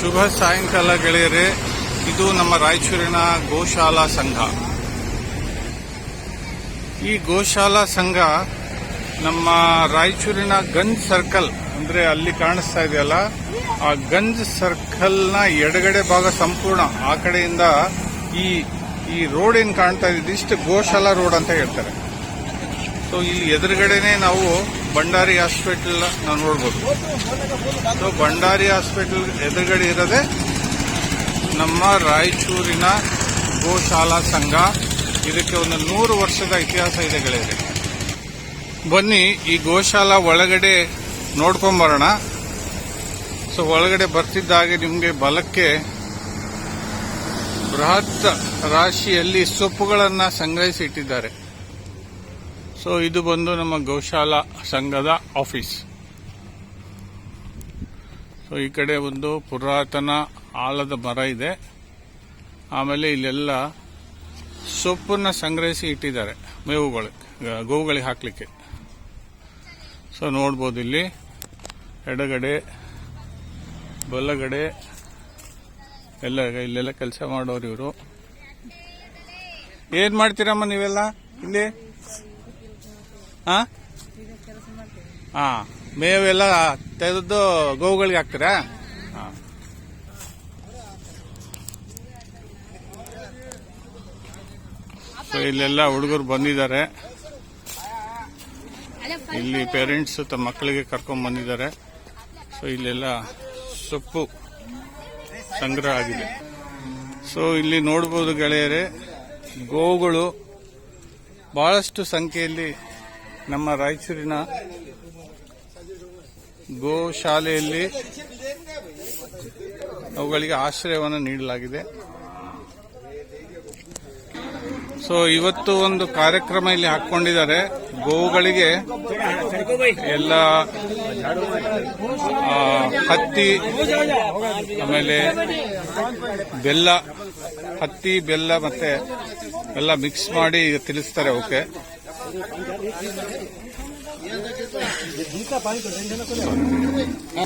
ಶುಭ ಸಾಯಂಕಾಲ ಗೆಳೆಯರೆ, ಇದು ನಮ್ಮ ರಾಯಚೂರಿನ ಗೋಶಾಲಾ ಸಂಘ. ಈ ಗೋಶಾಲಾ ಸಂಘ ನಮ್ಮ ರಾಯಚೂರಿನ ಗಂಜ್ ಸರ್ಕಲ್, ಅಂದ್ರೆ ಅಲ್ಲಿ ಕಾಣಿಸ್ತಾ ಇದೆಯಲ್ಲ, ಆ ಗಂಜ್ ಸರ್ಕಲ್ನ ಎಡಗಡೆ ಭಾಗ ಸಂಪೂರ್ಣ, ಆ ಕಡೆಯಿಂದ ಈ ಈ ರೋಡ್ ಏನ್ ಕಾಣ್ತಾ ಇದೆ ಇಷ್ಟು ಗೋಶಾಲಾ ರೋಡ್ ಅಂತ ಹೇಳ್ತಾರೆ. ಸೊ ಇಲ್ಲಿ ಎದುರುಗಡೆನೆ ನಾವು ಭಂಡಾರಿ ಹಾಸ್ಪಿಟಲ್ ನಾವು ನೋಡ್ಬೋದು. ಸೊ ಭಂಡಾರಿ ಹಾಸ್ಪಿಟಲ್ ಎದುರುಗಡೆ ಇರೋದೇ ನಮ್ಮ ರಾಯಚೂರಿನ ಗೋಶಾಲಾ ಸಂಘ. ಇದಕ್ಕೆ ಒಂದು ನೂರು ವರ್ಷದ ಇತಿಹಾಸ ಇದೆ. ಗೆಳೆಯರೆ ಬನ್ನಿ, ಈ ಗೋಶಾಲಾ ಒಳಗಡೆ ನೋಡ್ಕೊಂಬರೋಣ. ಸೊ ಒಳಗಡೆ ಬರ್ತಿದ್ದಾಗೆ ನಿಮಗೆ ಬಲಕ್ಕೆ ಬೃಹತ್ ರಾಶಿಯಲ್ಲಿ ಸೊಪ್ಪುಗಳನ್ನು ಸಂಗ್ರಹಿಸಿ ಇಟ್ಟಿದ್ದಾರೆ. ಸೊ ಇದು ಬಂದು ನಮ್ಮ ಗೋಶಾಲಾ ಸಂಘದ ಆಫೀಸ್ ಸೊ ಈ ಕಡೆ ಒಂದು ಪುರಾತನ ಆಲದ ಮರ ಇದೆ. ಆಮೇಲೆ ಇಲ್ಲೆಲ್ಲ ಸೊಪ್ಪನ್ನ ಸಂಗ್ರಹಿಸಿ ಇಟ್ಟಿದ್ದಾರೆ ಮೇವುಗಳು ಗೋವುಗಳಿಗೆ ಹಾಕಲಿಕ್ಕೆ. ಸೊ ನೋಡ್ಬೋದು ಇಲ್ಲಿ. ಎಡಗಡೆ, ಬಲಗಡೆ, ಎಲ್ಲ, ಇಲ್ಲೆಲ್ಲ ಕೆಲಸ ಮಾಡೋರು ಇವರು. ಏನ್ ಮಾಡ್ತೀರಮ್ಮ ನೀವೆಲ್ಲ ಇಲ್ಲಿ? ಹಾ ಹಾ ಮೇವೆಲ್ಲ ತೆಗೆದು ಗೋವುಗಳಿಗೆ ಹಾಕ್ತೀರಾ? ಹಾಂ ಇಲ್ಲೆಲ್ಲ ಹುಡುಗರು ಬಂದಿದ್ದಾರೆ. ಇಲ್ಲಿ ಪೇರೆಂಟ್ಸ್ ತಮ್ಮ ಮಕ್ಕಳಿಗೆ ಕರ್ಕೊಂಡ್ ಬಂದಿದ್ದಾರೆ. ಸೊ ಇಲ್ಲೆಲ್ಲ ಸೊಪ್ಪು ಸಂಗ್ರಹ ಆಗಿದೆ. ಸೊ ಇಲ್ಲಿ ನೋಡಬಹುದು ಗೆಳೆಯರೆ, ಗೋವುಗಳು ಬಹಳಷ್ಟು ಸಂಖ್ಯೆಯಲ್ಲಿ ನಮ್ಮ ರಾಯಚೂರಿನ ಗೋ ಶಾಲೆಯಲ್ಲಿ ಅವುಗಳಿಗೆ ಆಶ್ರಯವನ್ನು ನೀಡಲಾಗಿದೆ. ಸೊ ಇವತ್ತು ಒಂದು ಕಾರ್ಯಕ್ರಮ ಇಲ್ಲಿ ಹಾಕೊಂಡಿದ್ದಾರೆ ಗೋವುಗಳಿಗೆ ಎಲ್ಲ ಹತ್ತಿ, ಆಮೇಲೆ ಬೆಲ್ಲ, ಹತ್ತಿ, ಬೆಲ್ಲ ಮತ್ತೆ ಎಲ್ಲ ಮಿಕ್ಸ್ ಮಾಡಿ ತಿಳಿಸ್ತಾರೆ ಅವಕ್ಕೆ.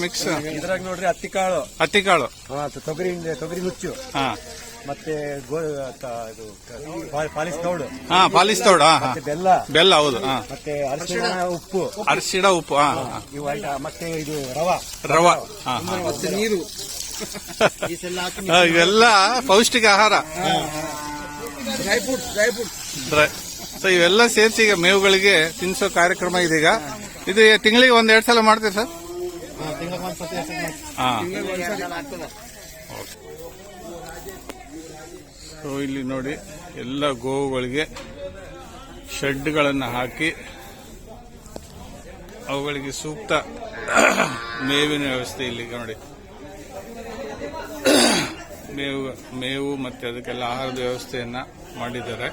ಮಿಕ್ಸ್ ಇದ್ರಾಗ ನೋಡ್ರಿ ಹತ್ತಿ ಕಾಳು. ಹತ್ತಿ ಕಾಳು. ಹಾ, ತೊಗರಿ ತೊಗರಿ ಹುಚ್ಚು. ಹಾ. ಮತ್ತೆ ಇದು ಪಾಲಿಸ್ ತೌಡು. ಹಾ ಪಾಲಿಸ್ ತೌಡು ಬೆಲ್ಲ. ಬೆಲ್ಲ ಹೌದು ಹಾ. ಮತ್ತೆ ಅರಿಶಿಣ ಉಪ್ಪು. ಅರಿಶಿಣ ಉಪ್ಪು ಮತ್ತೆ ಇದು ರವಾ. ರವ. ಮತ್ತೆ ನೀರು. ಇವೆಲ್ಲ ಪೌಷ್ಟಿಕ ಆಹಾರ. Dry fruit dry fruit dry so ಇವೆಲ್ಲ ಸೇರಿಸಿ ಈಗ ಮೇವುಗಳಿಗೆ ತಿನ್ಸೋ ಕಾರ್ಯಕ್ರಮ ಇದೀಗ. ಇದು ತಿಂಗಳಿಗೆ ಒಂದ್ ಎರಡ್ ಸಲ ಮಾಡ್ತೀರಿ ಸರ್? ಸೊ ಇಲ್ಲಿ ನೋಡಿ ಎಲ್ಲ ಗೋವುಗಳಿಗೆ ಶೆಡ್ಗಳನ್ನು ಹಾಕಿ ಅವುಗಳಿಗೆ ಸೂಕ್ತ ಮೇವಿನ ವ್ಯವಸ್ಥೆ ಇಲ್ಲಿ ನೋಡಿ. ಮೇವು ಮೇವು ಮತ್ತೆ ಅದಕ್ಕೆಲ್ಲ ಆಹಾರದ ವ್ಯವಸ್ಥೆಯನ್ನ ಮಾಡಿದ್ದಾರೆ.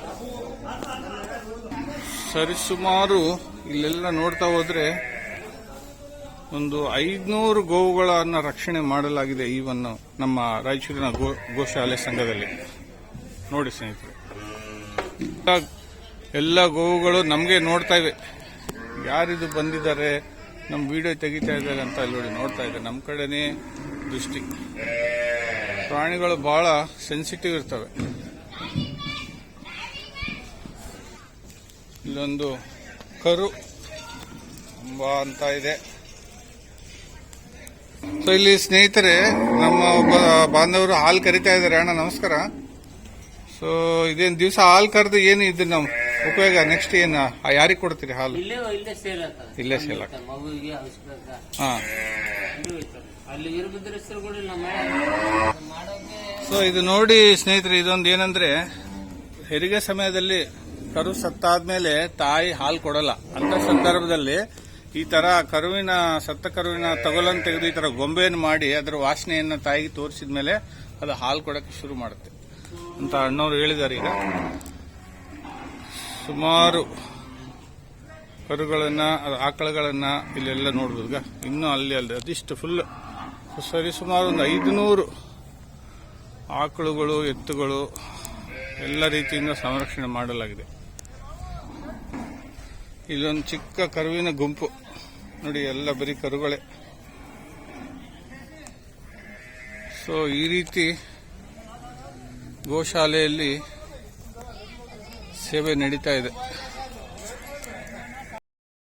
ಸರಿಸುಮಾರು ಇಲ್ಲೆಲ್ಲ ನೋಡ್ತಾ ಹೋದ್ರೆ ಒಂದು ಐದ್ನೂರು ಗೋವುಗಳನ್ನ ರಕ್ಷಣೆ ಮಾಡಲಾಗಿದೆ ಈ ನಮ್ಮ ರಾಯಚೂರಿನ ಗೋಶಾಲೆ ಸಂಘದಲ್ಲಿ. ನೋಡಿ ಸ್ನೇಹಿತರೆ. ಎಲ್ಲ- ಗೋವುಗಳು ನಮಗೆ ನೋಡ್ತಾ ಇವೆ. ಯಾರಿದು ಬಂದಿದ್ದಾರೆ ನಮ್ಮ ವಿಡಿಯೋ ತೆಗಿತಾ ಇದ್ದಾರೆ ಅಂತ ಇಲ್ಲಿ ನೋಡಿ ನೋಡ್ತಾ ಇದ್ದಾರೆ. ನಮ್ಮ ಕಡೆನೇ ದೃಷ್ಟಿ. ಪ್ರಾಣಿಗಳು ಬಹಳ ಸೆನ್ಸಿಟಿವ್ ಇರ್ತವೆ. ಇಲ್ಲೊಂದು ಕರು ತುಂಬಾ ಅಂತ ಇದೆ. ಸೊ ಇಲ್ಲಿ ಸ್ನೇಹಿತರೆ ನಮ್ಮ ಒಬ್ಬ ಬಾಂಧವರು ಹಾಲು ಕರಿತಾ ಇದ್ದಾರೆ. ಅಣ್ಣ ನಮಸ್ಕಾರ. ಸೊ ಇದೇನು ದಿವಸ ಹಾಲು ಕರೆದು ಏನು ಇದು ನಾವು ಉಪಯೋಗ? ನೆಕ್ಸ್ಟ್ ಏನು ಯಾರಿಗೆ ಕೊಡ್ತೀರಿ ಹಾಲು? ಇಲ್ಲೇ ಸೇಲ್ ಹಾ. ಸೊ ಇದು ನೋಡಿ ಸ್ನೇಹಿತರೆ ಇದೊಂದು ಏನಂದ್ರೆ ಹೆರಿಗೆ ಸಮಯದಲ್ಲಿ ಕರು ಸತ್ತಾದ್ಮೇಲೆ ತಾಯಿ ಹಾಲು ಕೊಡಲ್ಲ. ಅಂತ ಸಂದರ್ಭದಲ್ಲಿ ಈ ತರ ಕರುವಿನ, ಸತ್ತ ಕರುವಿನ ತಗೊಲನ್ನು ತೆಗೆದು ಈ ತರ ಗೊಂಬೆಯನ್ನು ಮಾಡಿ ಅದರ ವಾಸನೆಯನ್ನು ತಾಯಿಗೆ ತೋರಿಸಿದ ಮೇಲೆ ಅದು ಹಾಲು ಕೊಡಕ್ಕೆ ಶುರು ಮಾಡುತ್ತೆ. ಅಂತ ಅಣ್ಣವ್ರು ಹೇಳಿದ್ದಾರೆ ಈಗ. ಸುಮಾರು ಕರುಗಳನ್ನ, ಆಕಳುಗಳನ್ನ ಇಲ್ಲೆಲ್ಲ ನೋಡ್ಬೋದು? ಈಗ. ಇನ್ನೂ ಅಲ್ಲಿ ಅಲ್ಲಿ ಅದಿಷ್ಟು ಫುಲ್ ಸರಿ, ಸುಮಾರು ಒಂದು ಐದುನೂರು ಆಕಳುಗಳು, ಎತ್ತುಗಳು ಎಲ್ಲ ರೀತಿಯಿಂದ ಸಂರಕ್ಷಣೆ ಮಾಡಲಾಗಿದೆ. ಇಲ್ಲೊಂದು ಚಿಕ್ಕ ಕರುವಿನ ಗುಂಪು. ನೋಡಿ, ಎಲ್ಲ ಬರೀ ಕರುಗಳೇ. ಸೊ ಈ ರೀತಿ ಗೋಶಾಲೆಯಲ್ಲಿ ಸೇವೆ ನಡೀತಾ ಇದೆ.